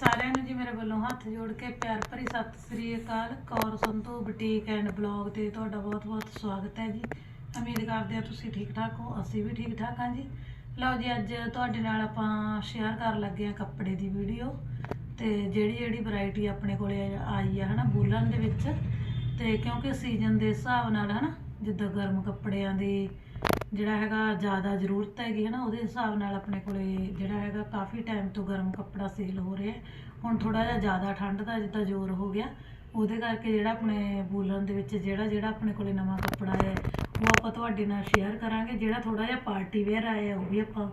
ਸਾਰਿਆਂ ਨੂੰ ਜੀ ਮੇਰੇ ਵੱਲੋਂ ਹੱਥ ਜੋੜ ਕੇ ਪਿਆਰ ਭਰੀ ਸਤਿ ਸ੍ਰੀ ਅਕਾਲ। Kaur Sandhu boutique and blog ਤੇ ਤੁਹਾਡਾ ਬਹੁਤ-ਬਹੁਤ ਸਵਾਗਤ ਹੈ ਜੀ। ਉਮੀਦ ਕਰਦੇ ਹਾਂ ਤੁਸੀਂ ਠੀਕ ਠਾਕ ਹੋ, ਅਸੀਂ ਵੀ ਠੀਕ ਠਾਕ ਹਾਂ ਜੀ। ਲਓ ਜੀ, ਅੱਜ ਤੁਹਾਡੇ ਨਾਲ ਆਪਾਂ ਸ਼ੇਅਰ ਕਰਨ ਲੱਗੇ ਹਾਂ ਕੱਪੜੇ ਦੀ ਵੀਡੀਓ ਤੇ ਜਿਹੜੀ ਜਿਹੜੀ ਵੈਰਾਈਟੀ ਆਪਣੇ ਕੋਲੇ ਆਈ ਆ, ਹਨਾ, ਬੂਲਨ ਦੇ ਵਿੱਚ। ਤੇ ਕਿਉਂਕਿ ਸੀਜ਼ਨ ਦੇ ਹਿਸਾਬ ਨਾਲ, ਹਨਾ, ਜਿੱਦਾਂ ਗਰਮ ਕੱਪੜਿਆਂ ਦੀ ਜਿਹੜਾ ਹੈਗਾ ਜ਼ਿਆਦਾ ਜ਼ਰੂਰਤ ਹੈਗੀ ਹੈ ਨਾ, ਉਹਦੇ ਹਿਸਾਬ ਨਾਲ ਆਪਣੇ ਕੋਲੇ ਜਿਹੜਾ ਹੈਗਾ ਕਾਫੀ ਟਾਈਮ ਤੋਂ ਗਰਮ ਕੱਪੜਾ ਸੇਲ ਹੋ ਰਿਹਾ ਹੁਣ ਥੋੜਾ ਜਿਹਾ ਜ਼ਿਆਦਾ ਠੰਡ ਦਾ ਜਿੱਦਾਂ ਜ਼ੋਰ ਹੋ ਗਿਆ, ਉਹਦੇ ਕਰਕੇ ਜਿਹੜਾ ਆਪਣੇ ਬੂਲਨ ਦੇ ਵਿੱਚ ਜਿਹੜਾ ਜਿਹੜਾ ਆਪਣੇ ਕੋਲੇ ਨਵਾਂ ਕੱਪੜਾ ਹੈ, ਉਹ ਆਪਾਂ ਤੁਹਾਡੇ ਨਾਲ ਸ਼ੇਅਰ ਕਰਾਂਗੇ। ਜਿਹੜਾ ਥੋੜਾ ਜਿਹਾ ਪਾਰਟੀ ਵੇਅਰ ਆਇਆ ਉਹ ਵੀ ਆਪਾਂ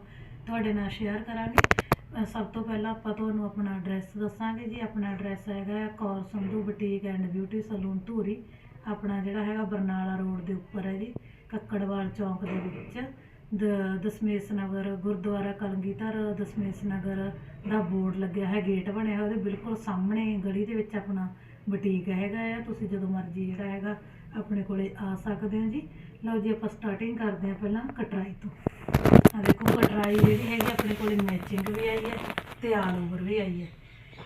ਤੁਹਾਡੇ ਨਾਲ ਸ਼ੇਅਰ ਕਰਾਂਗੇ। ਸਭ ਤੋਂ ਪਹਿਲਾਂ ਆਪਾਂ ਤੁਹਾਨੂੰ ਆਪਣਾ ਐਡਰੈਸ ਦੱਸਾਂਗੇ ਜੀ। ਆਪਣਾ ਐਡਰੈਸ ਹੈਗਾ Kaur Sandhu boutique and beauty salon Dhuri. ਆਪਣਾ ਜਿਹੜਾ ਹੈਗਾ ਬਰਨਾਲਾ ਰੋਡ ਦੇ ਉੱਪਰ ਹੈ ਜੀ। ਕੱਕੜਵਾਲ ਚੌਂਕ ਦੇ ਵਿੱਚ। ਦ- ਦਸਮੇਸ਼ ਨਗਰ, ਗੁਰਦੁਆਰਾ ਕਲਗੀਧਰ, ਦਸਮੇਸ਼ ਨਗਰ ਦਾ ਬੋਰਡ ਲੱਗਿਆ ਹੈ, ਗੇਟ ਬਣਿਆ ਹੋਇਆ ਉਹਦੇ ਬਿਲਕੁਲ ਸਾਹਮਣੇ ਗਲੀ ਦੇ ਵਿੱਚ ਆਪਣਾ ਬੁਟੀਕ ਹੈਗਾ ਆ। ਤੁਸੀਂ ਜਦੋਂ ਮਰਜ਼ੀ ਜਿਹੜਾ ਹੈਗਾ, ਆਪਣੇ ਕੋਲੇ ਆ ਸਕਦੇ ਹੋ ਜੀ। ਲਓ ਜੀ, ਆਪਾਂ ਸਟਾਰਟਿੰਗ ਕਰਦੇ ਹਾਂ ਪਹਿਲਾਂ ਕਟਰਾਈ ਤੋਂ। ਆ ਦੇਖੋ, ਕਟਰਾਈ ਜਿਹੜੀ ਹੈਗੀ, ਆਪਣੇ ਕੋਲੇ ਮੈਚਿੰਗ ਵੀ ਆਈ ਹੈ ਤੇ ਆਲ ਓਵਰ ਵੀ ਆਈ ਹੈ।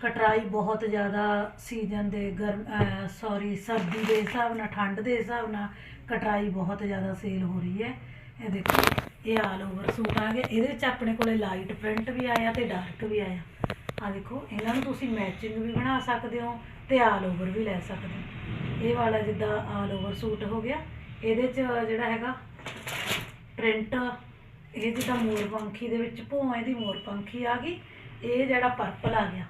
ਕਟਰਾਈ ਬਹੁਤ ਜ਼ਿਆਦਾ ਸੀਜ਼ਨ ਦੇ ਗਰਮ ਸੌਰੀ ਸਰਦੀ ਦੇ ਹਿਸਾਬ ਨਾਲ, ਠੰਡ ਦੇ ਹਿਸਾਬ ਨਾਲ ਕਟਰਾਈ ਬਹੁਤ ਜ਼ਿਆਦਾ ਸੇਲ ਹੋ ਰਹੀ ਹੈ। ਇਹ ਦੇਖੋ, ਇਹ ਆਲ ਓਵਰ ਸੂਟ ਆ ਗਿਆ ਇਹਦੇ ਵਿੱਚ ਆਪਣੇ ਕੋਲੇ ਲਾਈਟ ਪ੍ਰਿੰਟ ਵੀ ਆਇਆ ਤੇ ਡਾਰਕ ਵੀ ਆਇਆ। ਆ ਦੇਖੋ, ਇਹਨਾਂ ਨੂੰ ਤੁਸੀਂ ਮੈਚਿੰਗ ਵੀ ਬਣਾ ਸਕਦੇ ਹੋ ਤੇ ਆਲ ਓਵਰ ਵੀ ਲੈ ਸਕਦੇ ਹੋ। ਇਹ ਵਾਲਾ ਜਿੱਦਾਂ ਆਲ ਓਵਰ ਸੂਟ ਹੋ ਗਿਆ। ਇਹਦੇ 'ਚ ਜਿਹੜਾ ਹੈਗਾ ਪ੍ਰਿੰਟ ਇਹ ਜਿੱਦਾਂ ਮੋਰ ਪੰਖੀ ਦੇ ਵਿੱਚ ਭੋਂ ਦੀ ਮੋਰ ਪੰਖੀ ਆ ਗਈ। ਇਹ ਜਿਹੜਾ ਪਰਪਲ ਆ ਗਿਆ।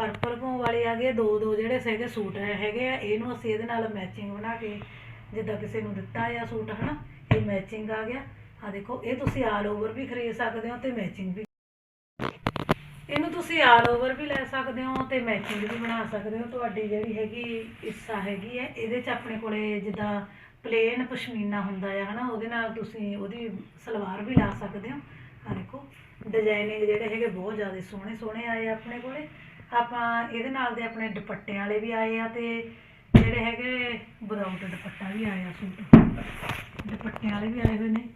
ਪਰਪਲ ਭੋਂ ਵਾਲੇ ਆ ਗਏ ਦੋ ਦੋ ਜਿਹੜੇ ਸੀਗੇ ਸੂਟ ਹੈਗੇ ਆ, ਇਹਨੂੰ ਅਸੀਂ ਇਹਦੇ ਨਾਲ ਮੈਚਿੰਗ ਬਣਾ ਕੇ ਜਿੱਦਾਂ ਕਿਸੇ ਨੂੰ ਦਿੱਤਾ ਆ ਸੂਟ, ਹਨਾ, ਇਹ ਮੈਚਿੰਗ ਆ ਗਿਆ। ਆ ਦੇਖੋ, ਇਹ ਤੁਸੀਂ ਆਲ ਓਵਰ ਵੀ ਖਰੀਦ ਸਕਦੇ ਹੋ ਤੇ ਮੈਚਿੰਗ ਵੀ। ਇਹਨੂੰ ਤੁਸੀਂ ਆਲ ਓਵਰ ਵੀ ਲੈ ਸਕਦੇ ਹੋ ਤੇ ਮੈਚਿੰਗ ਵੀ ਬਣਾ ਸਕਦੇ ਹੋ। ਤੁਹਾਡੀ ਜਿਹੜੀ ਹੈਗੀ ਇੱਛਾ ਹੈਗੀ ਹੈ, ਇਹਦੇ 'ਚ ਆਪਣੇ ਕੋਲੇ ਜਿੱਦਾਂ ਪਲੇਨ ਪਸ਼ਮੀਨਾ ਹੁੰਦਾ ਆ, ਹਨਾ, ਉਹਦੇ ਨਾਲ ਤੁਸੀਂ ਉਹਦੀ ਸਲਵਾਰ ਵੀ ਲਾ ਸਕਦੇ ਹੋ। ਆ ਦੇਖੋ ਡਿਜ਼ਾਈਨਿੰਗ ਜਿਹੜੇ ਹੈਗੇ ਬਹੁਤ ਜ਼ਿਆਦਾ ਸੋਹਣੇ ਸੋਹਣੇ ਆਏ ਆ ਆਪਣੇ ਕੋਲੇ। ਆਪਾਂ ਇਹਦੇ ਨਾਲ ਦੇ ਆਪਣੇ ਦੁਪੱਟੇ ਵਾਲੇ ਵੀ ਆਏ ਆ ਤੇ ਜਿਹੜੇ ਹੈਗੇ ਵਿਦਆਊਟ ਦੁਪੱਟਾ ਵੀ ਆਇਆ ਸੂਟ। ਦੁਪੱਟੇ ਵਾਲੇ ਵੀ ਆਏ ਹੋਏ ਨੇ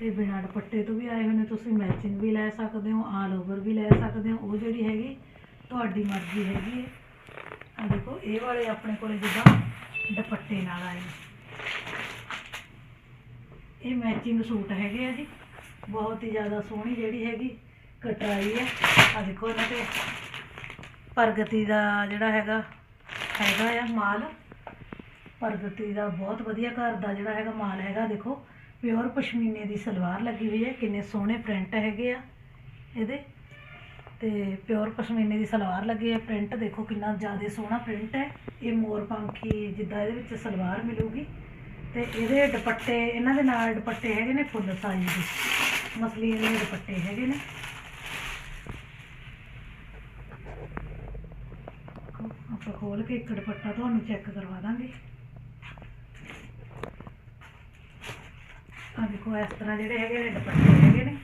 ਤੇ ਬਿਨਾਂ ਦੁਪੱਟੇ ਤੋਂ ਵੀ ਆਏ ਹੋਏ ਨੇ। ਤੁਸੀਂ ਮੈਚਿੰਗ ਵੀ ਲੈ ਸਕਦੇ ਹੋ ਆਲ ਓਵਰ ਵੀ ਲੈ ਸਕਦੇ ਹੋ। ਉਹ ਜਿਹੜੀ ਹੈਗੀ, ਤੁਹਾਡੀ ਮਰਜ਼ੀ ਹੈਗੀ ਹੈ। ਆ ਦੇਖੋ, ਇਹ ਵਾਲੇ ਆਪਣੇ ਕੋਲੇ ਜਿੱਦਾਂ ਦੁਪੱਟੇ ਨਾਲ ਆਏ ਇਹ ਮੈਚਿੰਗ ਸੂਟ ਹੈਗੇ ਆ ਜੀ। ਬਹੁਤ ਹੀ ਜ਼ਿਆਦਾ ਸੋਹਣੀ ਜਿਹੜੀ ਹੈਗੀ, ਕਟਰਾਈ ਹੈ। ਆ ਦੇਖੋ ਇਹਨਾਂ ਤੇ ਪ੍ਰਗਤੀ ਦਾ ਜਿਹੜਾ ਹੈਗਾ ਹੈਗਾ ਆ ਮਾਲ। ਪ੍ਰਗਤੀ ਦਾ ਬਹੁਤ ਵਧੀਆ ਘਰ ਦਾ ਜਿਹੜਾ ਹੈਗਾ ਮਾਲ ਹੈਗਾ, ਦੇਖੋ। ਪਿਓਰ ਪਸ਼ਮੀਨੇ ਦੀ ਸਲਵਾਰ ਲੱਗੀ ਹੋਈ ਹੈ, ਕਿੰਨੇ ਸੋਹਣੇ ਪ੍ਰਿੰਟ ਹੈਗੇ ਆ ਇਹਦੇ। ਤੇ ਪਿਓਰ ਪਸ਼ਮੀਨੇ ਦੀ ਸਲਵਾਰ ਲੱਗੀ ਹੈ, ਪ੍ਰਿੰਟ ਦੇਖੋ ਕਿੰਨਾ ਜ਼ਿਆਦਾ ਸੋਹਣਾ ਪ੍ਰਿੰਟ ਹੈ। ਇਹ ਮੋਰ ਪੰਖੀ ਜਿੱਦਾਂ ਇਹਦੇ ਵਿੱਚ ਸਲਵਾਰ ਮਿਲੂਗੀ। ਤੇ ਇਹਦੇ ਦੁਪੱਟੇ, ਇਹਨਾਂ ਦੇ ਨਾਲ ਦੁਪੱਟੇ ਹੈਗੇ ਨੇ ਫੁੱਲ ਸਾਈਜ਼ ਦੇ। ਮਸਲੀਨ ਦੇ ਦੁਪੱਟੇ ਹੈਗੇ ਨੇ ਆਪਾਂ ਖੋਲ ਕੇ ਇੱਕ ਦੁਪੱਟਾ ਤੁਹਾਨੂੰ ਚੈੱਕ ਕਰਵਾ ਦਾਂਗੇ। ਆ ਦੇਖੋ, ਇਸ ਤਰ੍ਹਾਂ ਜਿਹੜੇ ਹੈਗੇ ਨੇ, ਦੁਪੱਟੇ ਹੈਗੇ ਨੇ।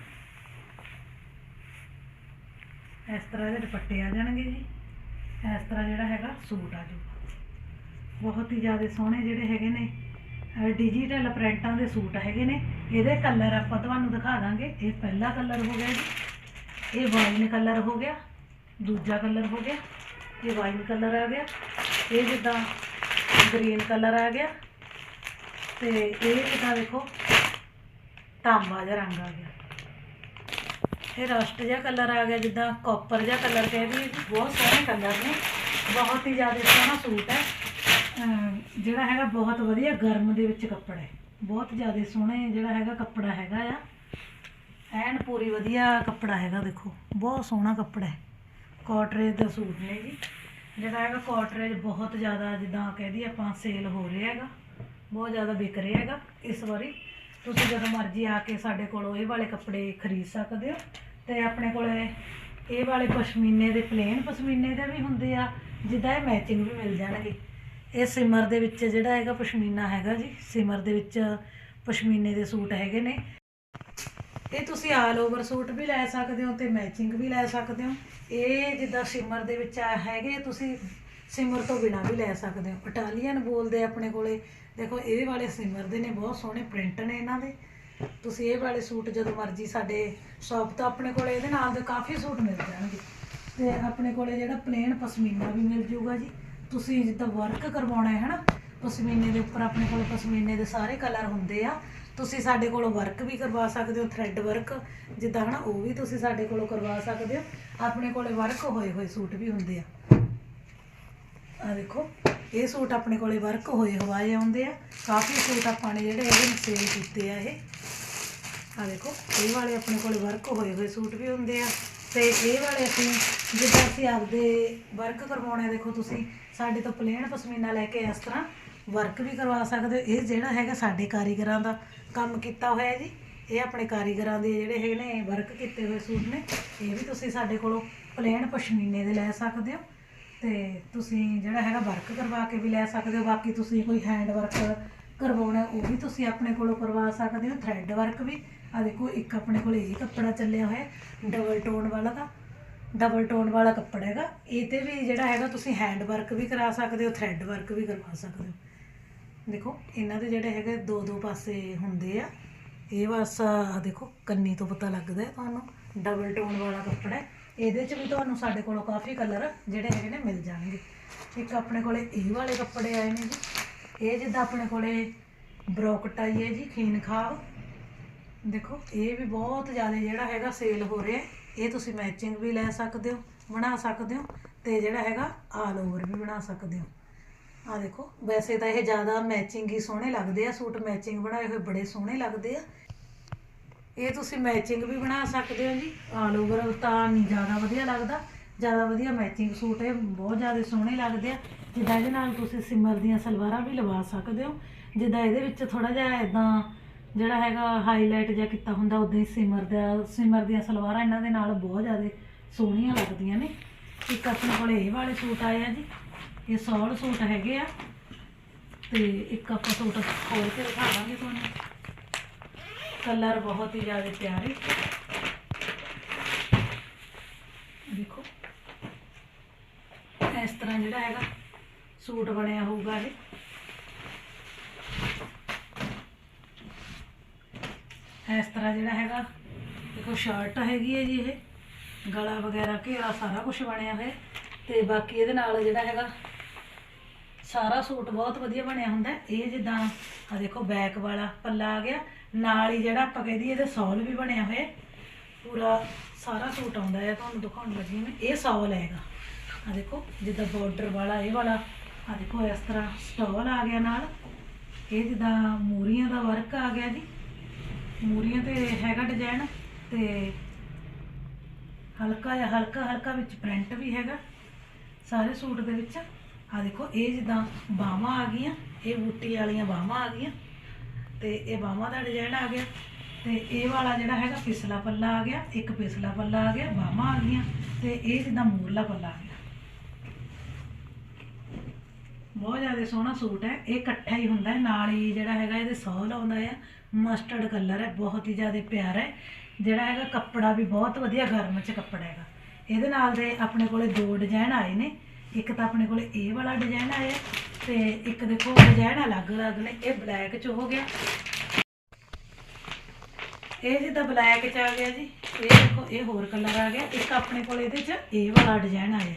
ਇਸ ਤਰ੍ਹਾਂ ਦੇ ਦੁਪੱਟੇ ਆ ਜਾਣਗੇ ਜੀ। ਇਸ ਤਰ੍ਹਾਂ ਜਿਹੜਾ ਹੈਗਾ, ਸੂਟ ਆ ਜਾਊਗਾ। ਬਹੁਤ ਹੀ ਜ਼ਿਆਦਾ ਸੋਹਣੇ ਜਿਹੜੇ ਹੈਗੇ ਨੇ ਡਿਜੀਟਲ ਪ੍ਰਿੰਟਾਂ ਦੇ ਸੂਟ ਹੈਗੇ ਨੇ। ਇਹਦੇ ਕਲਰ ਆਪਾਂ ਤੁਹਾਨੂੰ ਦਿਖਾ ਦਾਂਗੇ। ਇਹ ਪਹਿਲਾ ਕਲਰ ਹੋ ਗਿਆ ਜੀ। ਇਹ ਵਾਈਨ ਕਲਰ ਹੋ ਗਿਆ। ਦੂਜਾ ਕਲਰ ਹੋ ਗਿਆ। ਇਹ ਵਾਈਨ ਕਲਰ ਆ ਗਿਆ। ਇਹ ਜਿੱਦਾਂ ਗ੍ਰੀਨ ਕਲਰ ਆ ਗਿਆ। ਤੇ ਇਹ ਜਿੱਦਾਂ ਦੇਖੋ, ਤਾਂਬਾ ਜਿਹਾ ਰੰਗ ਆ ਗਿਆ। ਇਹ ਰਸਟ ਜਿਹਾ ਕਲਰ ਆ ਗਿਆ, ਜਿੱਦਾਂ ਕਾਪਰ ਜਿਹਾ ਕਲਰ ਕਹਿ ਕਹਿੰਦੀ ਬਹੁਤ ਸੋਹਣੇ ਕਲਰ ਨੇ। ਬਹੁਤ ਹੀ ਜ਼ਿਆਦਾ ਸੋਹਣਾ ਸੂਟ ਹੈ। ਜਿਹੜਾ ਹੈਗਾ ਬਹੁਤ ਵਧੀਆ ਗਰਮ ਦੇ ਵਿੱਚ ਕੱਪੜਾ ਹੈ। ਬਹੁਤ ਜ਼ਿਆਦਾ ਸੋਹਣੇ ਜਿਹੜਾ ਹੈਗਾ ਕੱਪੜਾ ਹੈਗਾ ਆ। ਐਨ ਪੂਰੀ ਵਧੀਆ ਕੱਪੜਾ ਹੈਗਾ, ਦੇਖੋ। ਬਹੁਤ ਸੋਹਣਾ ਕੱਪੜਾ ਹੈ। ਕੋਟਰੇਜ ਦਾ ਸੂਟ ਨੇ ਜੀ। ਜਿਹੜਾ ਹੈਗਾ ਕੋਟਰੇਜ ਬਹੁਤ ਜ਼ਿਆਦਾ ਜਿੱਦਾਂ ਕਹਿ ਦਈਏ ਆਪਾਂ ਸੇਲ ਹੋ ਰਿਹਾ ਹੈਗਾ। ਬਹੁਤ ਜ਼ਿਆਦਾ ਵਿਕ ਰਿਹਾ ਹੈਗਾ ਇਸ ਵਾਰੀ। ਤੁਸੀਂ ਜਦੋਂ ਮਰਜ਼ੀ ਆ ਕੇ ਸਾਡੇ ਕੋਲੋਂ ਇਹ ਵਾਲੇ ਕੱਪੜੇ ਖਰੀਦ ਸਕਦੇ ਹੋ। ਤੇ ਆਪਣੇ ਕੋਲੇ ਇਹ ਵਾਲੇ ਪਸ਼ਮੀਨੇ ਦੇ ਪਲੇਨ ਪਸ਼ਮੀਨੇ ਦੇ ਵੀ ਹੁੰਦੇ ਆ, ਜਿੱਦਾਂ ਇਹ ਮੈਚਿੰਗ ਵੀ ਮਿਲ ਜਾਣਗੇ। ਇਹ ਸਿਮਰ ਦੇ ਵਿੱਚ ਜਿਹੜਾ ਹੈਗਾ ਪਸ਼ਮੀਨਾ ਹੈਗਾ ਜੀ ਸਿਮਰ ਦੇ ਵਿੱਚ ਪਸ਼ਮੀਨੇ ਦੇ ਸੂਟ ਹੈਗੇ ਨੇ। ਇਹ ਤੁਸੀਂ ਆਲ ਓਵਰ ਸੂਟ ਵੀ ਲੈ ਸਕਦੇ ਹੋ ਤੇ ਮੈਚਿੰਗ ਵੀ ਲੈ ਸਕਦੇ ਹੋ। ਇਹ ਜਿੱਦਾਂ ਸਿਮਰ ਦੇ ਵਿੱਚ ਆ ਹੈਗੇ, ਤੁਸੀਂ ਸਿਮਰ ਤੋਂ ਬਿਨਾ ਵੀ ਲੈ ਸਕਦੇ ਹੋ। ਇਟਾਲੀਅਨ ਬੋਲਦੇ ਆਪਣੇ ਕੋਲੇ। ਦੇਖੋ, ਇਹ ਵਾਲੇ ਸਿਮਰ ਦੇ ਨੇ, ਬਹੁਤ ਸੋਹਣੇ ਪ੍ਰਿੰਟ ਨੇ ਇਹਨਾਂ ਦੇ। ਤੁਸੀਂ ਇਹ ਵਾਲੇ ਸੂਟ ਜਦੋਂ ਮਰਜ਼ੀ ਸਾਡੇ ਸ਼ਾਪ ਤੋਂ ਆਪਣੇ ਕੋਲੇ, ਇਹਦੇ ਨਾਲ ਦੇ ਕਾਫੀ ਸੂਟ ਮਿਲ ਜਾਣਗੇ। ਤੇ ਆਪਣੇ ਕੋਲੇ ਜਿਹੜਾ ਪਲੇਨ ਪਸ਼ਮੀਨਾ ਵੀ ਮਿਲ ਜੂਗਾ ਜੀ। ਤੁਸੀਂ ਜਿੱਦਾਂ ਵਰਕ ਕਰਵਾਉਣਾ ਹੈ ਹਨਾ ਪਸ਼ਮੀਨੇ ਦੇ ਉੱਪਰ ਆਪਣੇ ਕੋਲ ਪਸ਼ਮੀਨੇ ਦੇ ਸਾਰੇ ਕਲਰ ਹੁੰਦੇ ਆ। ਤੁਸੀਂ ਸਾਡੇ ਕੋਲੋਂ ਵਰਕ ਵੀ ਕਰਵਾ ਸਕਦੇ ਹੋ ਥ੍ਰੈਡ ਵਰਕ ਜਿੱਦਾਂ ਹਨਾ, ਉਹ ਵੀ ਤੁਸੀਂ ਸਾਡੇ ਕੋਲੋਂ ਕਰਵਾ ਸਕਦੇ ਹੋ। ਆਪਣੇ ਕੋਲੇ ਵਰਕ ਹੋਏ ਹੋਏ ਸੂਟ ਵੀ ਹੁੰਦੇ ਆ। ਆ ਦੇਖੋ, ਇਹ ਸੂਟ ਆਪਣੇ ਕੋਲੇ ਵਰਕ ਹੋਏ ਹਵਾਏ ਆਉਂਦੇ ਆ। ਕਾਫੀ ਸੂਟ ਆਪਾਂ ਨੇ ਜਿਹੜੇ ਇਹਦੇ ਸੇਲ ਕੀਤੇ ਆ ਇਹ। ਆ ਦੇਖੋ, ਇਹ ਵਾਲੇ ਆਪਣੇ ਕੋਲੇ ਵਰਕ ਹੋਏ ਹੋਏ ਸੂਟ ਵੀ ਹੁੰਦੇ ਆ। ਤੇ ਇਹ ਵਾਲੇ ਅਸੀਂ, ਜਿੱਦਾਂ ਅਸੀਂ ਆਪਦੇ ਵਰਕ ਕਰਵਾਉਣੇ ਦੇਖੋ ਤੁਸੀਂ, ਸਾਡੇ ਤੋਂ ਪਲੇਨ ਪਸ਼ਮੀਨਾ ਲੈ ਕੇ ਇਸ ਤਰ੍ਹਾਂ ਵਰਕ ਵੀ ਕਰਵਾ ਸਕਦੇ ਹੋ। ਇਹ ਜਿਹੜਾ ਹੈਗਾ ਸਾਡੇ ਕਾਰੀਗਰਾਂ ਦਾ ਕੰਮ ਕੀਤਾ ਹੋਇਆ ਜੀ, ਇਹ ਆਪਣੇ ਕਾਰੀਗਰਾਂ ਦੇ ਜਿਹੜੇ ਹੈਗੇ ਨੇ ਵਰਕ ਕੀਤੇ ਹੋਏ ਸੂਟ ਨੇ, ਇਹ ਵੀ ਤੁਸੀਂ ਸਾਡੇ ਕੋਲੋਂ ਪਲੇਨ ਪਸ਼ਮੀਨੇ ਦੇ ਲੈ ਸਕਦੇ ਹੋ। ਤੇ ਤੁਸੀਂ ਜਿਹੜਾ ਹੈਗਾ ਵਰਕ ਕਰਵਾ ਕੇ ਵੀ ਲੈ ਸਕਦੇ ਹੋ। ਬਾਕੀ ਤੁਸੀਂ ਕੋਈ ਹੈਂਡ ਵਰਕ ਕਰਵਾਉਣਾ ਉਹ ਵੀ ਤੁਸੀਂ ਆਪਣੇ ਕੋਲੋਂ ਕਰਵਾ ਸਕਦੇ ਹੋ। ਥਰੈਡ ਵਰਕ ਵੀ। ਆ ਦੇਖੋ, ਇੱਕ ਆਪਣੇ ਕੋਲ ਇਹ ਕੱਪੜਾ ਚੱਲਿਆ ਹੋਇਆ ਡਬਲ ਟੋਨ ਵਾਲਾ ਦਾ। ਡਬਲ ਟੋਨ ਵਾਲਾ ਕੱਪੜਾ ਹੈਗਾ। ਇਹ ਤੇ ਵੀ ਜਿਹੜਾ ਹੈਗਾ ਤੁਸੀਂ ਹੈਂਡ ਵਰਕ ਵੀ ਕਰਾ ਸਕਦੇ ਹੋ ਥਰੈਡ ਵਰਕ ਵੀ ਕਰਵਾ ਸਕਦੇ ਹੋ। ਦੇਖੋ, ਇਹਨਾਂ ਦੇ ਜਿਹੜੇ ਹੈਗੇ ਦੋ ਦੋ ਪਾਸੇ ਹੁੰਦੇ ਆ। ਇਹ ਬਸ ਦੇਖੋ, ਕੰਨੀ ਤੋਂ ਪਤਾ ਲੱਗਦਾ ਤੁਹਾਨੂੰ। ਡਬਲ ਟੋਨ ਵਾਲਾ ਕੱਪੜਾ ਇਹਦੇ 'ਚ ਵੀ ਤੁਹਾਨੂੰ ਸਾਡੇ ਕੋਲੋਂ ਕਾਫੀ ਕਲਰ ਜਿਹੜੇ ਹੈਗੇ ਨੇ ਮਿਲ ਜਾਣਗੇ। ਇੱਕ ਆਪਣੇ ਕੋਲੇ ਇਹ ਵਾਲੇ ਕੱਪੜੇ ਆਏ ਨੇ ਜੀ। ਇਹ ਜਿੱਦਾਂ ਆਪਣੇ ਕੋਲੇ ਬਰੋਕਟ ਆਈ ਹੈ ਜੀ, ਖੀਨ ਖਾਬ ਦੇਖੋ, ਇਹ ਵੀ ਬਹੁਤ ਜ਼ਿਆਦਾ ਜਿਹੜਾ ਹੈਗਾ ਸੇਲ ਹੋ ਰਿਹਾ ਇਹ ਤੁਸੀਂ ਮੈਚਿੰਗ ਵੀ ਲੈ ਸਕਦੇ ਹੋ, ਬਣਾ ਸਕਦੇ ਹੋ। ਤੇ ਜਿਹੜਾ ਹੈਗਾ ਆਲ ਓਵਰ ਵੀ ਬਣਾ ਸਕਦੇ ਹੋ। ਆ ਦੇਖੋ, ਵੈਸੇ ਤਾਂ ਇਹ ਜ਼ਿਆਦਾ ਮੈਚਿੰਗ ਹੀ ਸੋਹਣੇ ਲੱਗਦੇ ਆ, ਸੂਟ ਮੈਚਿੰਗ ਬਣਾਏ ਹੋਏ ਬੜੇ ਸੋਹਣੇ ਲੱਗਦੇ ਆ। ਇਹ ਤੁਸੀਂ ਮੈਚਿੰਗ ਵੀ ਬਣਾ ਸਕਦੇ ਹੋ ਜੀ ਆਲ ਓਵਰ ਤਾਂ ਨਹੀਂ ਜ਼ਿਆਦਾ ਵਧੀਆ ਲੱਗਦਾ। ਜ਼ਿਆਦਾ ਵਧੀਆ ਮੈਚਿੰਗ ਸੂਟ ਇਹ ਬਹੁਤ ਜ਼ਿਆਦਾ ਸੋਹਣੇ ਲੱਗਦੇ ਆ। ਜਿੱਦਾਂ ਇਹਦੇ ਨਾਲ ਤੁਸੀਂ ਸਿਮਰ ਦੀਆਂ ਸਲਵਾਰਾਂ ਵੀ ਲਵਾ ਸਕਦੇ ਹੋ। ਜਿੱਦਾਂ ਇਹਦੇ ਵਿੱਚ ਥੋੜਾ ਜਿਹਾ ਇਦਾਂ ਜਿਹੜਾ ਹੈਗਾ ਹਾਈਲਾਈਟ ਜਿਹਾ ਕੀਤਾ ਹੁੰਦਾ ਉਦਾਂ ਹੀ ਸਿਮਰ ਦਾ, ਸਿਮਰ ਦੀਆਂ ਸਲਵਾਰਾਂ ਇਹਨਾਂ ਦੇ ਨਾਲ ਬਹੁਤ ਜ਼ਿਆਦਾ ਸੋਹਣੀਆਂ ਲੱਗਦੀਆਂ ਨੇ। ਇੱਕ ਆਪਣੇ ਕੋਲੇ ਇਹ ਵਾਲੇ ਸੂਟ ਆਏ ਆ ਜੀ। ਇਹ ਸੌਲ ਸੂਟ ਹੈਗੇ ਆ। ਤੇ ਇੱਕ ਆਪਾਂ ਸੂਟ ਖੋਲ ਕੇ ਦਿਖਾ ਦਾਂਗੇ ਤੁਹਾਨੂੰ। ਕਲਰ ਬਹੁਤ ਹੀ ਜ਼ਿਆਦਾ ਪਿਆਰੇ। ਦੇਖੋ। ਇਸ ਤਰ੍ਹਾਂ ਜਿਹੜਾ ਹੈਗਾ, ਸੂਟ ਬਣਿਆ ਹੋਊਗਾ ਇਹ। ਇਸ ਤਰ੍ਹਾਂ ਜਿਹੜਾ ਹੈਗਾ, ਦੇਖੋ ਸ਼ਰਟ ਹੈਗੀ ਹੈ ਜੀ ਇਹ। ਗਲਾ ਵਗੈਰਾ ਘੇਰਾ ਸਾਰਾ ਕੁਝ ਬਣਿਆ ਹੋਇਆ। ਤੇ ਬਾਕੀ ਇਹਦੇ ਨਾਲ ਜਿਹੜਾ ਹੈਗਾ ਸਾਰਾ ਸੂਟ ਬਹੁਤ ਵਧੀਆ ਬਣਿਆ ਹੁੰਦਾ ਹੈ। ਇਹ ਜਿੱਦਾਂ ਆ ਦੇਖੋ ਬੈਕ ਵਾਲਾ ਪੱਲਾ ਆ ਗਿਆ, ਨਾਲ ਹੀ ਜਿਹੜਾ ਆਪਾਂ ਕਹਿ ਦਈਏ ਇਹਦਾ ਸੌਲ ਵੀ ਬਣਿਆ ਹੋਇਆ ਹੈ। ਪੂਰਾ ਸਾਰਾ ਸੂਟ ਆਉਂਦਾ ਹੈ, ਤੁਹਾਨੂੰ ਦਿਖਾਉਣ ਲੱਗੀ ਮੈਂ। ਇਹ ਸੌਲ ਹੈਗਾ। ਆ ਦੇਖੋ, ਜਿੱਦਾਂ ਬਾਰਡਰ ਵਾਲਾ, ਇਹ ਵਾਲਾ। ਆ ਦੇਖੋ, ਇਸ ਤਰ੍ਹਾਂ ਸਟੋਲ ਆ ਗਿਆ ਨਾਲ। ਇਹ ਜਿੱਦਾਂ ਮੂਰੀਆਂ ਦਾ ਵਰਕ ਆ ਗਿਆ ਜੀ। ਮੂਰੀਆਂ ਤੇ ਹੈਗਾ ਡਿਜ਼ਾਈਨ ਤੇ ਹਲਕਾ ਜਿਹਾ ਹਲਕਾ ਹਲਕਾ ਵਿੱਚ ਪ੍ਰਿੰਟ ਵੀ ਹੈਗਾ। ਸਾਰੇ ਸੂਟ ਦੇ ਵਿੱਚ। ਆ ਦੇਖੋ, ਇਹ ਜਿੱਦਾਂ ਬਾਹਾਂ ਆ ਗਈਆਂ, ਇਹ ਬੂਟੀ ਵਾਲੀਆਂ ਬਾਹਾਂ ਆ ਗਈਆਂ, ਤੇ ਇਹ ਬਾਹਾਂ ਦਾ ਡਿਜ਼ਾਈਨ ਆ ਗਿਆ, ਤੇ ਇਹ ਵਾਲਾ ਜਿਹੜਾ ਹੈਗਾ ਪਿਛਲਾ ਪੱਲਾ ਆ ਗਿਆ, ਇੱਕ ਪਿਛਲਾ ਪੱਲਾ ਆ ਗਿਆ ਬਾਹਾਂ ਆ ਗਈਆਂ, ਤੇ ਇਹ ਜਿੱਦਾਂ ਮੂਰਲਾ ਪੱਲਾ ਆ ਗਿਆ। ਬਹੁਤ ਜ਼ਿਆਦਾ ਸੋਹਣਾ ਸੂਟ ਹੈ, ਇਹ ਇਕੱਠਾ ਹੀ ਹੁੰਦਾ ਹੈ, ਨਾਲ ਹੀ ਜਿਹੜਾ ਹੈਗਾ ਇਹਦੇ ਸੌਲ ਆਉਂਦਾ ਹੈ ਮਸਟਰਡ ਕਲਰ ਹੈ, ਬਹੁਤ ਹੀ ਜ਼ਿਆਦਾ ਪਿਆਰਾ ਹੈ, ਜਿਹੜਾ ਹੈਗਾ ਕੱਪੜਾ ਵੀ ਬਹੁਤ ਵਧੀਆ ਗਰਮ ਚ ਕੱਪੜਾ ਹੈਗਾ। ਇਹਦੇ ਨਾਲ ਦੇ ਆਪਣੇ ਕੋਲੇ ਦੋ ਡਿਜ਼ਾਈਨ ਆਏ ਨੇ ਇੱਕ ਤਾਂ ਆਪਣੇ ਕੋਲ ਇਹ ਵਾਲਾ ਡਿਜ਼ਾਈਨ ਆਇਆ ਤੇ ਇੱਕ ਦੇਖੋ ਡਿਜ਼ਾਈਨ ਅਲੱਗ-ਅਲੱਗ ਨੇ, ਇਹ ਬਲੈਕ ਚ ਹੋ ਗਿਆ। ਇਹ ਜਿੱਦਾਂ ਬਲੈਕ ਚ ਆ ਗਿਆ ਜੀ, ਇਹ ਦੇਖੋ, ਇਹ ਹੋਰ ਕਲਰ ਆ ਗਿਆ। ਇੱਕ ਆਪਣੇ ਕੋਲ ਇਹਦੇ ਚ ਇਹ ਵਾਲਾ ਡਿਜ਼ਾਈਨ ਆਇਆ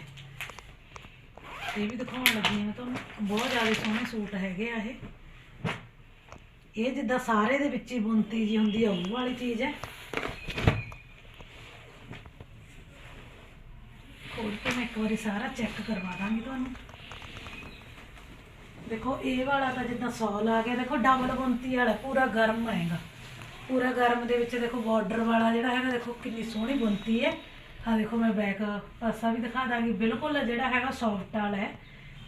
ਇਹ ਵੀ ਦਿਖਾਉਣ ਲੱਗੀ ਮੈਂ ਤੁਹਾਨੂੰ। ਬਹੁਤ ਜ਼ਿਆਦਾ ਸੋਹਣੇ ਸੂਟ ਹੈਗੇ ਆ ਇਹ। ਇਹ ਜਿੱਦਾਂ ਸਾਰੇ ਦੇ ਵਿੱਚ ਹੀ ਬੁਣਤੀ ਜੀ ਹੁੰਦੀ ਆ, ਉਹ ਵਾਲੀ ਚੀਜ਼ ਹੈ। ਖੋਲ ਕੇ ਵਾਰੀ ਸਾਰਾ ਚੈੱਕ ਕਰਵਾ ਦਾਂਗੀ ਤੁਹਾਨੂੰ। ਦੇਖੋ, ਇਹ ਵਾਲਾ ਤਾਂ ਜਿੱਦਾਂ ਸੌਲ ਆ ਗਿਆ ਦੇਖੋ ਡਬਲ ਬੁੰਤੀ ਵਾਲਾ, ਪੂਰਾ ਗਰਮ ਆਏਗਾ। ਪੂਰਾ ਗਰਮ ਦੇ ਵਿੱਚ ਦੇਖੋ ਬਾਰਡਰ ਵਾਲਾ ਜਿਹੜਾ ਹੈਗਾ, ਦੇਖੋ, ਕਿੰਨੀ ਸੋਹਣੀ ਬੁੰਤੀ ਹੈ। ਆ ਦੇਖੋ, ਮੈਂ ਬੈਕ ਪਾਸਾ ਵੀ ਦਿਖਾ ਦਾਂਗੀ। ਬਿਲਕੁਲ ਜਿਹੜਾ ਹੈਗਾ ਸੌਫਟ ਵਾਲਾ ਹੈ।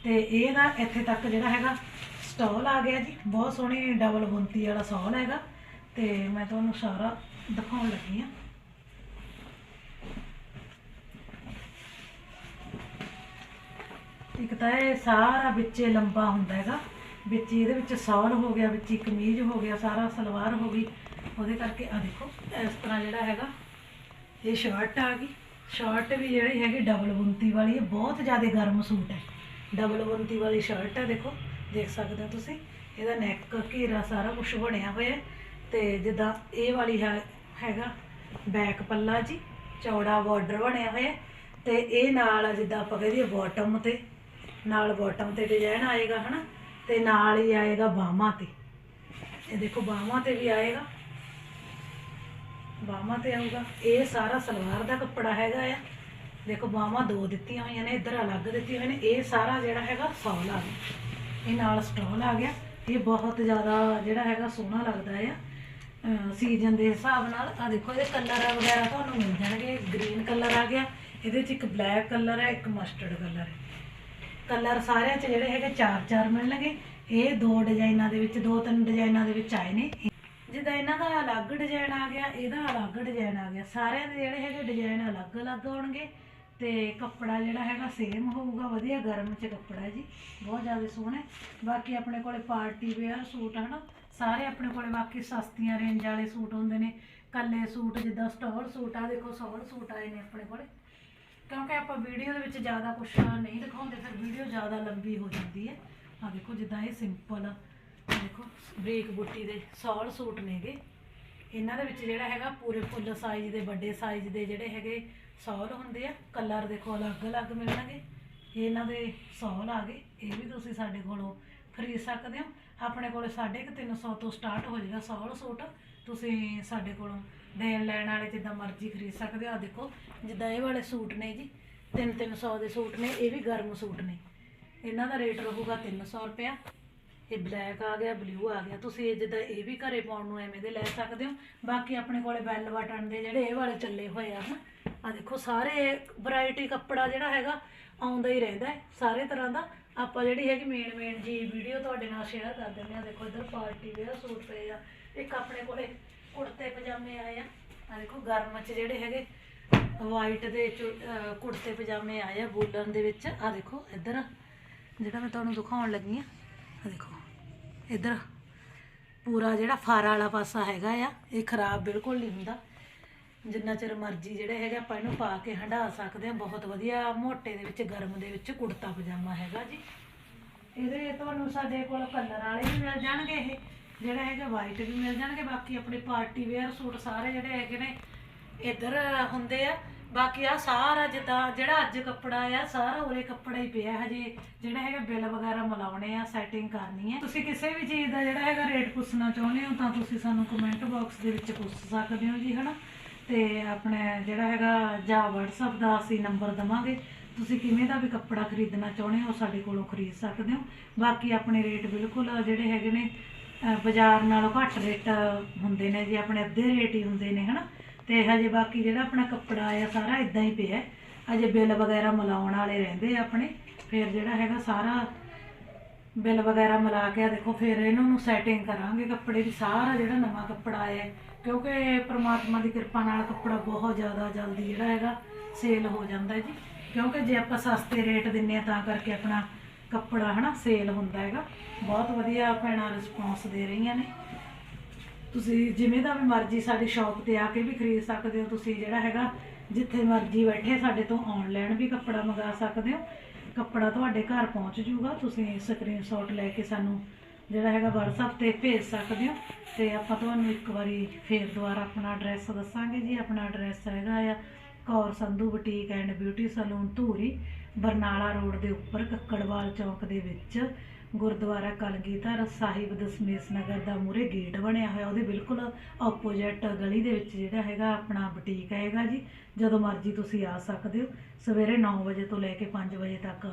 ਤੇ ਇਹਦਾ ਇੱਥੇ ਤੱਕ ਜਿਹੜਾ ਹੈਗਾ ਸਟਾਲ ਆ ਗਿਆ ਜੀ। ਬਹੁਤ ਸੋਹਣੀ ਡਬਲ ਬੁੰਤੀ ਵਾਲਾ ਸੌਲ ਹੈਗਾ। ਤੇ ਮੈਂ ਤੁਹਾਨੂੰ ਸਾਰਾ ਦਿਖਾਉਣ ਲੱਗੀ ਆ ਇੱਕ ਤਾਂ ਇਹ ਸਾਰਾ ਵਿੱਚੇ ਲੰਬਾ ਹੁੰਦਾ ਹੈਗਾ, ਵਿੱਚ ਇਹਦੇ ਵਿੱਚ ਸੌਲ ਹੋ ਗਿਆ, ਵਿੱਚ ਹੀ ਕਮੀਜ਼ ਹੋ ਗਿਆ, ਸਾਰਾ ਸਲਵਾਰ ਹੋ ਗਈ। ਉਹਦੇ ਕਰਕੇ ਆ ਦੇਖੋ, ਇਸ ਤਰ੍ਹਾਂ ਜਿਹੜਾ ਹੈਗਾ, ਇਹ ਸ਼ਰਟ ਆ ਗਈ। ਸ਼ਰਟ ਵੀ ਜਿਹੜੀ ਹੈਗੀ ਡਬਲ ਬੁੰਤੀ ਵਾਲੀ ਹੈ, ਬਹੁਤ ਜ਼ਿਆਦਾ ਗਰਮ ਸੂਟ ਹੈ। ਡਬਲ ਬੁੰਤੀ ਵਾਲੀ ਸ਼ਰਟ ਹੈ ਦੇਖੋ, ਦੇਖ ਸਕਦੇ ਹੋ ਤੁਸੀਂ। ਇਹਦਾ ਨੈਕ ਘੇਰਾ ਸਾਰਾ ਕੁਝ ਬਣਿਆ ਹੋਇਆ ਹੈ। ਤੇ ਜਿੱਦਾਂ ਇਹ ਵਾਲੀ ਹੈ, ਹੈਗਾ ਬੈਕ ਪੱਲਾ ਜੀ, ਚੌੜਾ ਬਾਰਡਰ ਬਣਿਆ ਹੋਇਆ ਹੈ। ਤੇ ਇਹ ਨਾਲ ਜਿੱਦਾਂ ਆਪਾਂ ਕਹਦੇ ਬਾਟਮ ਤੇ ਨਾਲ ਬਾਟਮ ਤੇ ਡਿਜ਼ਾਈਨ ਆਏਗਾ ਹਨਾ, ਤੇ ਨਾਲ ਹੀ ਆਏਗਾ ਬਾਹਾਂ ਤੇ। ਇਹ ਦੇਖੋ ਬਾਹਾਂ ਤੇ ਵੀ ਆਏਗਾ। ਬਾਹਾਂ ਤੇ ਆਊਗਾ। ਇਹ ਸਾਰਾ ਸਲਵਾਰ ਦਾ ਕੱਪੜਾ ਹੈਗਾ ਆ। ਦੇਖੋ ਬਾਹਾਂ ਦੋ ਦਿੱਤੀਆਂ ਹੋਈਆਂ ਨੇ, ਇੱਧਰ ਅਲੱਗ ਦਿੱਤੀਆਂ ਹੋਈਆਂ ਨੇ। ਇਹ ਸਾਰਾ ਜਿਹੜਾ ਹੈਗਾ ਸੌਲ ਆ ਗਿਆ। ਇਹ ਨਾਲ ਸਟੋਲ ਆ ਗਿਆ। ਇਹ ਬਹੁਤ ਜ਼ਿਆਦਾ ਜਿਹੜਾ ਹੈਗਾ ਸੋਹਣਾ ਲੱਗਦਾ ਆ। ਸੀਜ਼ਨ ਦੇ ਹਿਸਾਬ ਨਾਲ। ਆ ਦੇਖੋ, ਇਹਦੇ ਕਲਰ ਵਗੈਰਾ ਤੁਹਾਨੂੰ ਮਿਲ ਜਾਣਗੇ। ਗ੍ਰੀਨ ਕਲਰ ਆ ਗਿਆ। ਇਹਦੇ 'ਚ ਇੱਕ ਬਲੈਕ ਕਲਰ ਹੈ ਇੱਕ ਮਸਟਰਡ ਕਲਰ ਹੈ ਕਲਰ ਸਾਰਿਆਂ 'ਚ ਜਿਹੜੇ ਹੈਗੇ ਚਾਰ ਚਾਰ ਮਿਲਣਗੇ। ਇਹ ਦੋ ਡਿਜ਼ਾਈਨਾਂ ਦੇ ਵਿੱਚ, ਦੋ ਤਿੰਨ ਡਿਜ਼ਾਈਨਾਂ ਦੇ ਵਿੱਚ ਆਏ ਨੇ। ਜਿੱਦਾਂ ਇਹਨਾਂ ਦਾ ਅਲੱਗ ਡਿਜ਼ਾਈਨ ਆ ਗਿਆ, ਇਹਦਾ ਅਲੱਗ ਡਿਜ਼ਾਈਨ ਆ ਗਿਆ। ਸਾਰਿਆਂ ਦੇ ਜਿਹੜੇ ਹੈਗੇ ਡਿਜ਼ਾਈਨ ਅਲੱਗ-ਅਲੱਗ ਹੋਣਗੇ ਤੇ ਕੱਪੜਾ ਜਿਹੜਾ ਹੈਗਾ ਸੇਮ ਹੋਊਗਾ। ਵਧੀਆ ਗਰਮ ਚ ਕੱਪੜਾ ਜੀ, ਬਹੁਤ ਜ਼ਿਆਦਾ ਸੋਹਣਾ ਬਾਕੀ ਆਪਣੇ ਕੋਲੇ ਪਾਰਟੀ ਵੇਅਰ ਸੂਟ ਹਨਾ ਸਾਰੇ ਆਪਣੇ ਕੋਲੇ ਬਾਕੀ ਸਸਤੀਆਂ ਰੇਂਜ ਵਾਲੇ ਸੂਟ ਹੁੰਦੇ ਨੇ। ਕੱਲੇ ਸੂਟ ਜਿੱਦਾਂ ਸਟੋਲ ਸੂਟ ਆ, ਦੇਖੋ ਸੌਲ ਸੂਟ ਆਏ ਨੇ ਆਪਣੇ ਕੋਲੇ। ਕਿਉਂਕਿ ਆਪਾਂ ਵੀਡੀਓ ਦੇ ਵਿੱਚ ਜ਼ਿਆਦਾ ਕੁਝ ਨਹੀਂ ਦਿਖਾਉਂਦੇ, ਫਿਰ ਵੀਡੀਓ ਜ਼ਿਆਦਾ ਲੰਬੀ ਹੋ ਜਾਂਦੀ ਹੈ। ਆ ਦੇਖੋ, ਜਿੱਦਾਂ ਇਹ ਸਿੰਪਲ ਆ। ਦੇਖੋ, ਬਰੀਕ ਬੁੱਟੀ ਦੇ ਸੌਲ ਸੂਟ ਨੇਗੇ। ਇਹਨਾਂ ਦੇ ਵਿੱਚ ਜਿਹੜਾ ਹੈਗਾ, ਪੂਰੇ ਫੁੱਲ ਸਾਈਜ਼ ਦੇ, ਵੱਡੇ ਸਾਈਜ਼ ਦੇ ਜਿਹੜੇ ਹੈਗੇ ਸੌਲ ਹੁੰਦੇ ਆ। ਕਲਰ ਦੇਖੋ, ਅਲੱਗ-ਅਲੱਗ ਮਿਲਣਗੇ। ਇਹਨਾਂ ਦੇ ਸੌਲ ਆ ਗਏ। ਇਹ ਵੀ ਤੁਸੀਂ ਸਾਡੇ ਕੋਲੋਂ ਖਰੀਦ ਸਕਦੇ ਹੋ। ਆਪਣੇ ਕੋਲੇ 350 ਤੋਂ ਸਟਾਰਟ ਹੋ ਜਾਏਗਾ ਸੌਲ ਸੂਟ। ਤੁਸੀਂ ਸਾਡੇ ਕੋਲੋਂ ਦੇਣ ਲੈਣ ਵਾਲੇ ਜਿੱਦਾਂ ਮਰਜ਼ੀ ਖਰੀਦ ਸਕਦੇ ਹੋ ਆ ਦੇਖੋ, ਜਿੱਦਾਂ ਇਹ ਵਾਲੇ ਸੂਟ ਨੇ ਜੀ 3-300 ਦੇ ਸੂਟ ਨੇ, ਇਹ ਵੀ ਗਰਮ ਸੂਟ ਨੇ। ਇਹਨਾਂ ਦਾ ਰੇਟ ਰਹੂਗਾ 300 ਰੁਪਇਆ। ਇਹ ਬਲੈਕ ਆ ਗਿਆ ਬਲੂ ਆ ਗਿਆ। ਤੁਸੀਂ ਇਹ ਜਿੱਦਾਂ ਇਹ ਵੀ ਘਰੇ ਪਾਉਣ ਨੂੰ ਐਵੇਂ ਦੇ ਲੈ ਸਕਦੇ ਹੋ। ਬਾਕੀ ਆਪਣੇ ਕੋਲੇ ਬੈਲ ਬਟਨ ਦੇ ਜਿਹੜੇ ਇਹ ਵਾਲੇ ਚੱਲੇ ਹੋਏ ਆ ਹਨ। ਆ ਦੇਖੋ, ਸਾਰੇ ਵੈਰਾਈਟੀ ਕੱਪੜਾ ਜਿਹੜਾ ਹੈਗਾ, ਆਉਂਦਾ ਹੀ ਰਹਿੰਦਾ ਸਾਰੇ ਤਰ੍ਹਾਂ ਦਾ। ਆਪਾਂ ਜਿਹੜੀ ਹੈਗੀ ਮੇਨ ਮੇਨ ਜੀ ਵੀਡੀਓ ਤੁਹਾਡੇ ਨਾਲ ਸ਼ੇਅਰ ਕਰ ਦਿੰਦੇ ਆ ਦੇਖੋ, ਇੱਧਰ ਪਾਰਟੀ ਵੇਅਰ ਸੂਟ ਪਏ ਆ। ਇੱਕ ਆਪਣੇ ਕੋਲੇ ਕੁੜਤੇ ਪਜਾਮੇ ਆਏ ਆ। ਆ ਦੇਖੋ, ਗਰਮ ਚ ਜਿਹੜੇ ਹੈਗੇ ਵਾਈਟ ਦੇ ਕੁੜਤੇ ਪਜਾਮੇ ਆਏ ਆ ਵੂਲਨ ਦੇ ਵਿੱਚ। ਆ ਦੇਖੋ, ਇੱਧਰ, ਜਿਹੜਾ ਮੈਂ ਤੁਹਾਨੂੰ ਦਿਖਾਉਣ ਲੱਗੀ ਆ ਆ ਦੇਖੋ, ਇੱਧਰ ਪੂਰਾ ਜਿਹੜਾ ਫਾਰਾ ਵਾਲਾ ਪਾਸਾ ਹੈਗਾ ਆ, ਇਹ ਖਰਾਬ ਬਿਲਕੁਲ ਨਹੀਂ ਹੁੰਦਾ। ਜਿੰਨਾ ਚਿਰ ਮਰਜ਼ੀ ਜਿਹੜੇ ਹੈਗੇ, ਆਪਾਂ ਇਹਨੂੰ ਪਾ ਕੇ ਹੰਢਾ ਸਕਦੇ ਆ। ਬਹੁਤ ਵਧੀਆ, ਮੋਟੇ ਦੇ ਵਿੱਚ, ਗਰਮ ਦੇ ਵਿੱਚ ਕੁੜਤਾ ਪਜਾਮਾ ਹੈਗਾ ਜੀ। ਇਹਦੇ ਤੁਹਾਨੂੰ ਸਾਡੇ ਕੋਲ ਕਲਰ ਵਾਲੇ ਵੀ ਮਿਲ ਜਾਣਗੇ ਇਹ। ਜਿਹੜਾ ਹੈਗਾ ਵਾਈਟ ਵੀ ਮਿਲ ਜਾਣਗੇ, ਬਾਕੀ ਆਪਣੇ ਪਾਰਟੀ ਵੇਅਰ ਸੂਟ ਸਾਰੇ ਜਿਹੜੇ ਹੈਗੇ ਨੇ ਇੱਧਰ ਹੁੰਦੇ ਆ। ਬਾਕੀ ਆ ਸਾਰਾ ਜਿੱਦਾਂ ਜਿਹੜਾ ਅੱਜ ਕੱਪੜਾ ਆ, ਸਾਰਾ ਉਰੇ ਕੱਪੜਾ ਹੀ ਪਿਆ ਹਜੇ। ਜਿਹੜਾ ਹੈਗਾ ਬਿੱਲ ਵਗੈਰਾ ਮਿਲਾਉਣੇ ਆ ਸੈਟਿੰਗ ਕਰਨੀ ਹੈ ਤੁਸੀਂ ਕਿਸੇ ਵੀ ਚੀਜ਼ ਦਾ ਜਿਹੜਾ ਹੈਗਾ ਰੇਟ ਪੁੱਛਣਾ ਚਾਹੁੰਦੇ ਹੋ ਤਾਂ ਤੁਸੀਂ ਸਾਨੂੰ ਕਮੈਂਟ ਬਾਕਸ ਦੇ ਵਿੱਚ ਪੁੱਛ ਸਕਦੇ ਹੋ ਜੀ, ਹਨਾ? ਤੇ ਆਪਣੇ ਜਿਹੜਾ ਹੈਗਾ ਜਾਂ WhatsApp ਦਾ ਅਸੀਂ ਨੰਬਰ ਦਵਾਂਗੇ। ਤੁਸੀਂ ਕਿਵੇਂ ਦਾ ਵੀ ਕੱਪੜਾ ਖਰੀਦਣਾ ਚਾਹੁੰਦੇ ਹੋ, ਸਾਡੇ ਕੋਲੋਂ ਖਰੀਦ ਸਕਦੇ ਹੋ। ਬਾਕੀ ਆਪਣੇ ਰੇਟ ਬਿਲਕੁਲ ਜਿਹੜੇ ਹੈਗੇ ਨੇ ਬਾਜ਼ਾਰ ਨਾਲੋਂ ਘੱਟ ਰੇਟ ਹੁੰਦੇ ਨੇ ਜੀ, ਆਪਣੇ ਅੱਧੇ ਰੇਟ ਹੀ ਹੁੰਦੇ ਨੇ, ਹਨਾ? ਤੇ ਹਜੇ ਬਾਕੀ ਜਿਹੜਾ ਆਪਣਾ ਕੱਪੜਾ ਆ, ਸਾਰਾ ਇਦਾਂ ਹੀ ਪਿਆ। ਹਜੇ ਬਿੱਲ ਵਗੈਰਾ ਮਿਲਾਉਣ ਵਾਲੇ ਰਹਿੰਦੇ ਆ ਆਪਣੇ। ਫਿਰ ਜਿਹੜਾ ਹੈਗਾ ਸਾਰਾ ਬਿੱਲ ਵਗੈਰਾ ਮਿਲਾ ਕੇ ਆ, ਦੇਖੋ, ਫਿਰ ਇਹਨਾਂ ਨੂੰ ਸੈਟਿੰਗ ਕਰਾਂਗੇ ਕੱਪੜੇ ਦੀ। ਸਾਰਾ ਜਿਹੜਾ ਨਵਾਂ ਕੱਪੜਾ ਆਇਆ ਹੈ। ਕਿਉਂਕਿ ਪ੍ਰਮਾਤਮਾ ਦੀ ਕਿਰਪਾ ਨਾਲ ਕੱਪੜਾ ਬਹੁਤ ਜ਼ਿਆਦਾ ਜਲਦੀ ਜਿਹੜਾ ਹੈਗਾ ਸੇਲ ਹੋ ਜਾਂਦਾ ਜੀ। ਕਿਉਂਕਿ ਜੇ ਆਪਾਂ ਸਸਤੇ ਰੇਟ ਦਿੰਨੇ ਆ, ਤਾਂ ਕਰਕੇ ਆਪਣਾ ਕੱਪੜਾ ਹਨਾ ਸੇਲ ਹੁੰਦਾ ਹੈਗਾ। ਬਹੁਤ ਵਧੀਆ ਭੈਣਾਂ ਰਿਸਪੌਂਸ ਦੇ ਰਹੀਆਂ ਨੇ। ਤੁਸੀਂ ਜਿਵੇਂ ਦਾ ਵੀ ਮਰਜ਼ੀ ਸਾਡੀ ਸ਼ਾਪ ਤੇ ਆ ਕੇ ਵੀ ਖਰੀਦ ਸਕਦੇ ਹੋ। ਤੁਸੀਂ ਜਿਹੜਾ ਹੈਗਾ, ਜਿੱਥੇ ਮਰਜ਼ੀ ਬੈਠੇ ਸਾਡੇ ਤੋਂ ਆਨਲਾਈਨ ਵੀ ਕੱਪੜਾ ਮੰਗਾ ਸਕਦੇ ਹੋ। ਕੱਪੜਾ ਤੁਹਾਡੇ ਘਰ ਪਹੁੰਚ ਜਾਊਗਾ ਤੁਸੀਂ ਸਕਰੀਨਸ਼ਾਟ ਲੈ ਕੇ ਸਾਨੂੰ ਜਿਹੜਾ ਹੈਗਾ WhatsApp ਤੇ ਭੇਜ ਸਕਦੇ ਹੋ। ਤੇ ਆਪਾਂ ਤੁਹਾਨੂੰ ਇੱਕ ਵਾਰੀ ਫੇਰ ਦੁਬਾਰਾ ਆਪਣਾ ਐਡਰੈਸ ਦੱਸਾਂਗੇ ਜੀ। ਆਪਣਾ ਐਡਰੈਸ ਹੈਗਾ ਆ Kaur Sandhu boutique and beauty salon Dhuri, Barnala road ਦੇ ਉੱਪਰ ਕੱਕੜਵਾਲ ਚੌਕ ਦੇ ਵਿੱਚ ਗੁਰਦੁਆਰਾ ਕਲਗੀਧਰ ਸਾਹਿਬ ਦਸ਼ਮੇਸ਼ ਨਗਰ ਦਾ ਮੂਰੇ ਗੇਟ ਬਣਿਆ ਹੋਇਆ, ਉਹਦੇ ਬਿਲਕੁਲ ਆਪੋਜ਼ਿਟ ਗਲੀ ਦੇ ਵਿੱਚ ਜਿਹੜਾ ਹੈਗਾ ਆਪਣਾ ਬੁਟੀਕ ਹੈਗਾ ਜੀ, ਜਦੋਂ ਮਰਜ਼ੀ ਤੁਸੀਂ ਆ ਸਕਦੇ ਹੋ। ਸਵੇਰੇ 9 ਵਜੇ ਤੋਂ ਲੈ ਕੇ 5 ਵਜੇ ਤੱਕ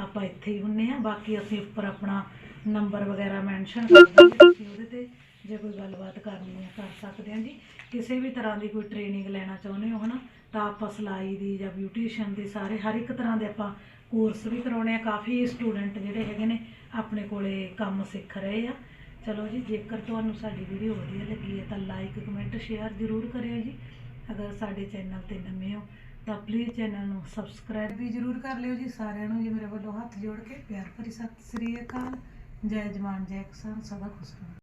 ਆਪਾਂ ਇੱਥੇ ਹੀ ਹੁੰਨੇ ਆ ਬਾਕੀ ਅਸੀਂ ਉੱਪਰ ਆਪਣਾ ਨੰਬਰ ਵਗੈਰਾ ਮੈਂਸ਼ਨ ਕਰ ਦਾਂਗੇ ਉਹਦੇ ਤੇ। ਜੇ ਕੋਈ ਗੱਲਬਾਤ ਕਰਨੀ ਹੈ, ਕਰ ਸਕਦੇ ਹਾਂ ਜੀ। ਕਿਸੇ ਵੀ ਤਰ੍ਹਾਂ ਦੀ ਕੋਈ ਟ੍ਰੇਨਿੰਗ ਲੈਣਾ ਚਾਹੁੰਦੇ ਹੋ ਹਨਾ, ਤਾਂ ਆਪਾਂ ਸਿਲਾਈ ਦੀ ਜਾਂ ਬਿਊਟੀਸ਼ੀਅਨ ਦੀ ਸਾਰੇ, ਹਰ ਇੱਕ ਤਰ੍ਹਾਂ ਦੇ ਆਪਾਂ ਕੋਰਸ ਵੀ ਕਰਾਉਣੇ ਆ। ਕਾਫੀ ਸਟੂਡੈਂਟ ਜਿਹੜੇ ਹੈਗੇ ਨੇ, ਆਪਣੇ ਕੋਲੇ ਕੰਮ ਸਿੱਖ ਰਹੇ ਆ। ਚਲੋ ਜੀ, ਜੇਕਰ ਤੁਹਾਨੂੰ ਸਾਡੀ ਵੀਡੀਓ ਵਧੀਆ ਲੱਗੀ ਹੈ, ਤਾਂ ਲਾਈਕ ਕਮੈਂਟ ਸ਼ੇਅਰ ਜ਼ਰੂਰ ਕਰਿਓ ਜੀ। ਅਗਰ ਸਾਡੇ ਚੈਨਲ ਤੇ ਨਵੇਂ ਹੋ, ਤਾਂ ਪਲੀਜ਼ ਚੈਨਲ ਨੂੰ ਸਬਸਕ੍ਰਾਈਬ ਵੀ ਜ਼ਰੂਰ ਕਰ ਲਿਓ ਜੀ। ਸਾਰਿਆਂ ਨੂੰ ਜੀ ਮੇਰੇ ਵੱਲੋਂ ਹੱਥ ਜੋੜ ਕੇ ਪਿਆਰ ਭਰੀ ਸਤਿ ਸ੍ਰੀ ਅਕਾਲ। ਜੈ ਜਵਾਨ, ਜੈ ਕਿਸਾਨ ਸਦਾ ਖੁਸ਼ ਰਹੋ।